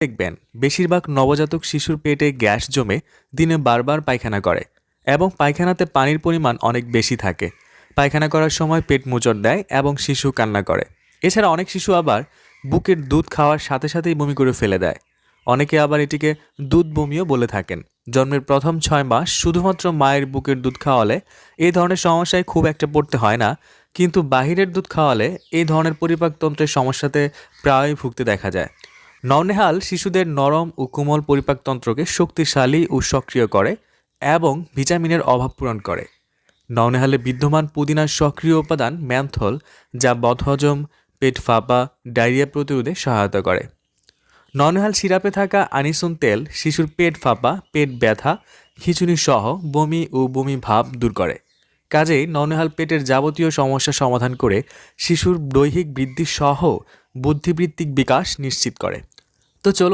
দেখবেন, বেশিরভাগ নবজাতক শিশুর পেটে গ্যাস জমে দিনে বারবার পায়খানা করে এবং পায়খানাতে পানির পরিমাণ অনেক বেশি থাকে। পায়খানা করার সময় পেট মোচড় দেয় এবং শিশু কান্না করে। এছাড়া অনেক শিশু আবার বুকের দুধ খাওয়ার সাথে সাথেই বমি করে ফেলে দেয়। অনেকে আবার এটিকে দুধ বমিও বলে থাকেন। জন্মের প্রথম ছয় মাস শুধুমাত্র মায়ের বুকের দুধ খাওয়ালে এই ধরনের সমস্যায় খুব একটা পড়তে হয় না, কিন্তু বাহিরের দুধ খাওয়ালে এই ধরনের পরিপাকতন্ত্রের সমস্যাতে প্রায়ই ভুগতে দেখা যায়। নওনেহাল শিশুদের নরম ও কোমল পরিপাকতন্ত্রকে শক্তিশালী ও সক্রিয় করে এবং ভিটামিনের অভাব পূরণ করে। নওনেহালে বিদ্যমান পুদিনার সক্রিয় উপাদান ম্যান্থল, যা বদহজম, পেট ফাঁপা, ডায়রিয়া প্রতিরোধে সহায়তা করে। ননহাল সিরাপে থাকা আনিসুন তেল, শিশুর পেট ফাঁপা, পেট ব্যথা খিচুনি সহ বমি ও বমি ভাব দূর করে। কাজেই ননহাল পেটের যাবতীয় সমস্যা সমাধান করে শিশুর দৈহিক বৃদ্ধি সহ বুদ্ধিবৃত্তিক বিকাশ নিশ্চিত করে। তো চলুন